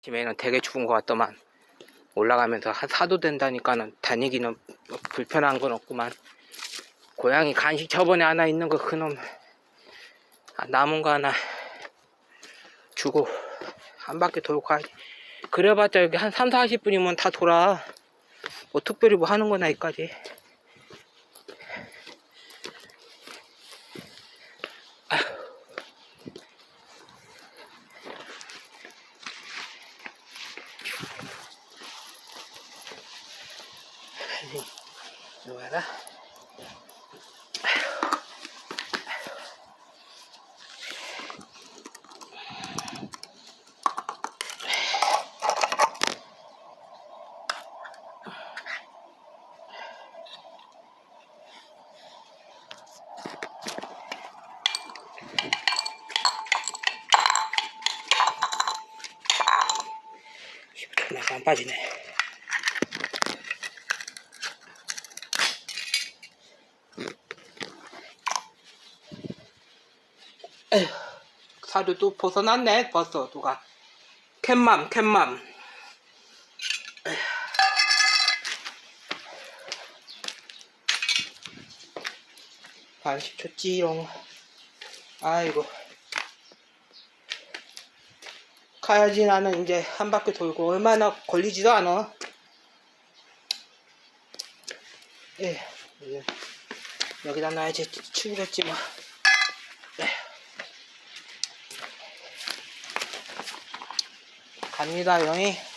아침에는 되게 추운 것 같더만. 올라가면서 한 4도 된다니까는 다니기는 불편한 건 없구만. 고양이 간식 저번에 하나 있는 거 그놈. 아, 남은 거 하나 주고 한 바퀴 돌고 가야지. 그래봤자 여기 한 3, 40분이면 다 돌아. 뭐 특별히 뭐 하는 거나 이까지 이거 봐라 나가 안 빠지네. 에휴, 살이 또 벗어났네, 벌써 누가. 캣맘, 캣맘. 에휴. 간식 줬지롱. 아이고. 가야지 나는 이제 한 바퀴 돌고 얼마나 걸리지도 않아. 예, 이제 여기다 놔야지 추우겠지 뭐. 에휴. 갑니다, 영희.